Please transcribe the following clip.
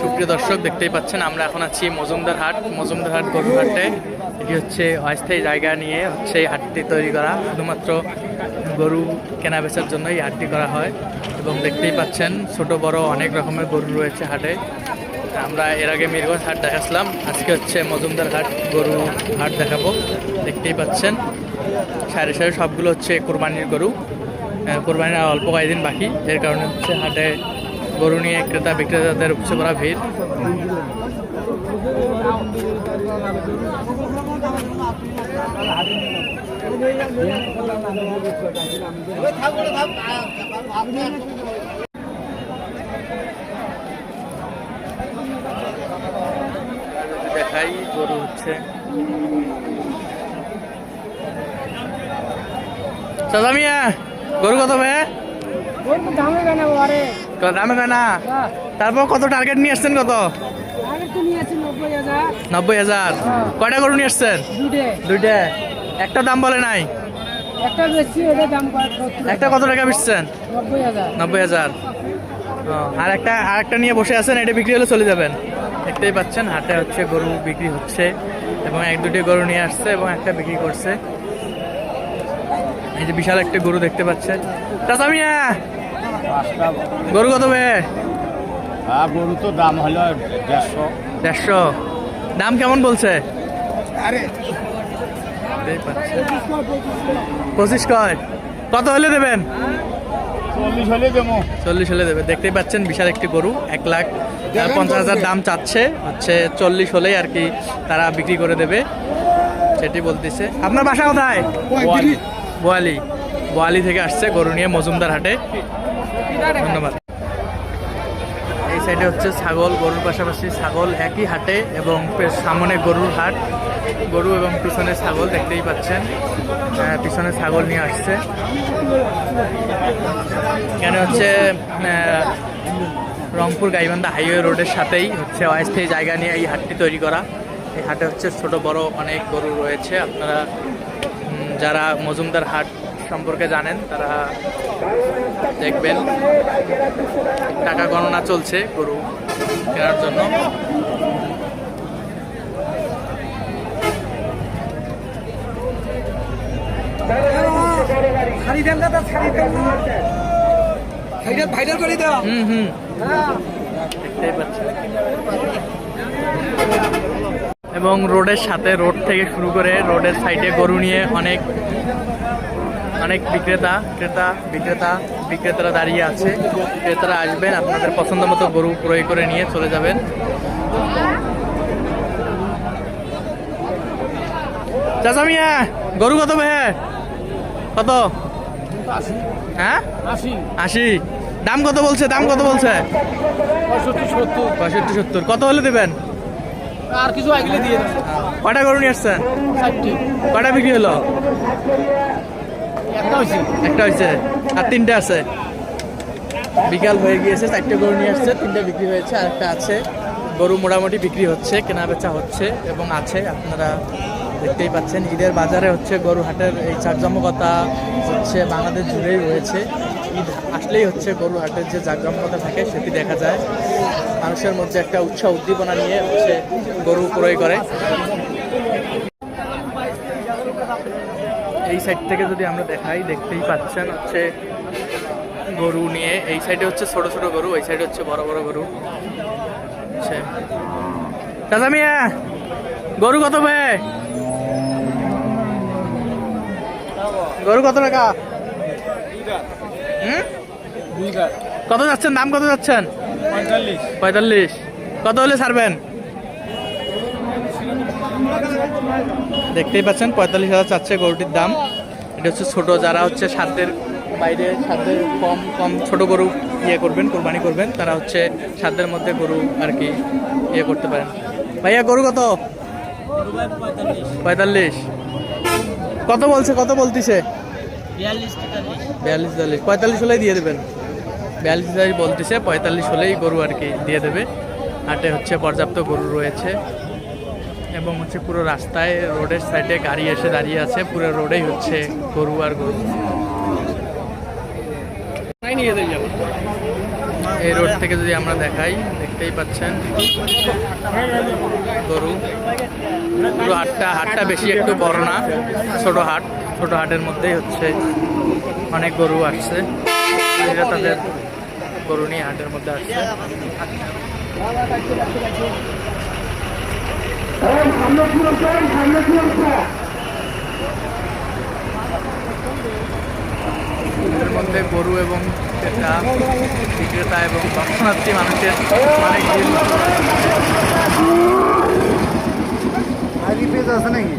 সুপ্রিয় দর্শক, দেখতেই পাচ্ছেন, আমরা এখন আছি মজুমদার হাট মজুমদার হাট গরুর হাটে এটি হচ্ছে অস্থায়ী জায়গা নিয়ে হচ্ছে এই হাটটি তৈরি করা। শুধুমাত্র গরু কেনা বেচার জন্য এই হাটটি করা হয় এবং দেখতেই পাচ্ছেন, ছোট, বড় অনেক রকমের গরু রয়েছে হাটে। আমরা এর আগে মিরগঞ্জ হাট দেখাচ্ছিলাম আজকে হচ্ছে মজুমদার হাট গরু হাট দেখাবো। দেখতেই পাচ্ছেন, সাড়ে সাড়ে সবগুলো হচ্ছে কোরবানির গরু। কোরবানির অল্প কয়েকদিন বাকি, এর কারণে হচ্ছে হাটে গরু নিয়ে ক্রেতা, বিক্রেতাদের উপচে পড়া ভিড়। দেখাই, গরু হচ্ছে। চাচা মিয়া, গরু কত ভাই? দামে কেন দামে কেনা তারপর কত টার্গেট নিয়ে আসছেন কত? তো নব্বই হাজার। নব্বই কয়টা গরু নিয়ে আসছেন? দুইটা। একটা দাম বলে নাই? একটা কত টাকা বেচছেন? নব্বই হাজার। আর একটা আর একটা নিয়ে বসে আছেন এটা বিক্রি হলে চলে যাবেন। দেখতেই পাচ্ছেন হাটে হচ্ছে গরু বিক্রি হচ্ছে এবং এক দুটি গরু নিয়ে আসছে এবং একটা বিক্রি করছে। এই যে বিশাল একটা গরু দেখতে পাচ্ছেন। চাচা মিয়া গরু কত বে গরু তো দাম হলো দেড়শো। দেড়শো। দাম কেমন বলছে? আরে। পঁচিশ কয়? কত হলে দেবেন? চল্লিশ হলে দেবো। চল্লিশ হলে দেবে। দেখতেই পাচ্ছেন বিশাল একটি গরু এক লাখ পঞ্চাশ হাজার দাম চাচ্ছে। হচ্ছে চল্লিশ হলেই আর কি তারা বিক্রি করে দেবে। সেটি বলতেছে। আপনার বাসা কোথায়? বোয়ালি। বোয়ালি থেকে আসছে গরু নিয়ে মজুমদার হাটে। ধন্যবাদ। এই সাইডে হচ্ছে ছাগল, গরুর পাশাপাশি ছাগল একই হাটে এবং সামনে গরুর হাট। গরু এবং পিছনে ছাগল দেখতেই পাচ্ছেন। পিছনে ছাগল নিয়ে আসছে। এখানে হচ্ছে রংপুর গাইবান্ধা হাইওয়ে রোডের সাথেই হচ্ছে অস্থায়ী জায়গা নিয়ে এই হাটটি তৈরি করা। এই হাটে হচ্ছে ছোট, বড় অনেক গরু রয়েছে। আপনারা যারা মজুমদার হাট সম্পর্কে জানেন, তারা দেখবেন টাকা গণনা চলছে গরু কেনার জন্য। এবং রোডের সাথে রোড থেকে শুরু করে রোডের সাইডে গরু নিয়ে অনেক অনেক বিক্রেতা ক্রেতা বিক্রেতা বিক্রেতারা দাঁড়িয়ে আছে। ক্রেতারা আসবেন আপনাদের পছন্দ মতো গরু ক্রয় করে নিয়ে চলে যাবেন। চাচা মিয়া গরু কত ভাই? কত? হ্যাঁ? আশি। দাম কত বলছে? দাম কত বলছে? পঁয়ষট্টি সত্তর। কত হলে দেবেন? আর কিছু আগলে দিয়ে কটা গরু নিয়ে আসছেন? কটা বিক্রি হলো? একটা হয়েছে আর তিনটে আছে। বিকাল হয়ে গিয়েছে, চারটে গরু নিয়ে আসছে, তিনটে বিক্রি হয়েছে, আর একটা আছে। গরু মোটামুটি বিক্রি হচ্ছে কেনা বেচা হচ্ছে এবং আছে, আপনারা দেখতেই পাচ্ছেন। ঈদের বাজারে হচ্ছে গরু হাটের এই জাকজমকতা হচ্ছে বাংলাদেশ জুড়েই রয়েছে। ঈদ আসলেই হচ্ছে গরু হাটের যে জাকজমকতা থাকে, সেটি দেখা যায়। মানুষের মধ্যে একটা উৎসাহ উদ্দীপনা নিয়ে হচ্ছে গরু ক্রয় করে। এই সাইড থেকে যদি আমরা দেখাই দেখতেই পাচ্ছেন হচ্ছে গরু নিয়ে। এই সাইডে হচ্ছে ছোট ছোট গরু ওই সাইডে হচ্ছে বড় বড় গরু। দাদা মিয়া গরু কত বে গরু কত টাকা? কত যাচ্ছেন? দাম কত যাচ্ছেন? পঁয়তাল্লিশ। পঁয়তাল্লিশ। কত হলে ছাড়বেন? দেখতেই পাচ্ছেন, পঁয়তাল্লিশ হাজার চাচ্ছে গরুটির দাম। এটা হচ্ছে ছোট, যারা হচ্ছে সাধ্যের বাইরে সাধ্যের কম কম ছোট গরু ইয়ে করবেন, কোরবানি করবেন, তারা হচ্ছে সাধ্যের মধ্যে গরু আর কি ইয়ে করতে পারেন। ভাইয়া, গরু কত? পঁয়তাল্লিশ। কত বলছে, কত বলতিছে? বিয়াল্লিশ তেতাল্লিশ পঁয়তাল্লিশ হলেই দিয়ে দেবেন। বিয়াল্লিশ বলতেছে, পঁয়তাল্লিশ হলেই গরু আর কি দিয়ে দেবে। হাটে হচ্ছে পর্যাপ্ত গরু রয়েছে। এবং হচ্ছে পুরো রাস্তায় রোডের সাইডে গাড়ি এসে দাঁড়িয়ে আছে। পুরো রোডেই হচ্ছে গরু আর গরু। এই রোড থেকে যদি আমরা দেখাই দেখতেই পাচ্ছেন। গরু। পুরো হাটটা হাটটা বেশি একটু বড় না ছোট হাট। ছোট হাটের মধ্যেই হচ্ছে অনেক গরু আসছে। এরা তাদের গরু নিয়ে হাটের মধ্যে আসছে। এর মধ্যে গরু এবং ক্রেতা বিক্রেতা এবং দর্শনার্থী মানুষের অনেক ভিড় আছে নাকি?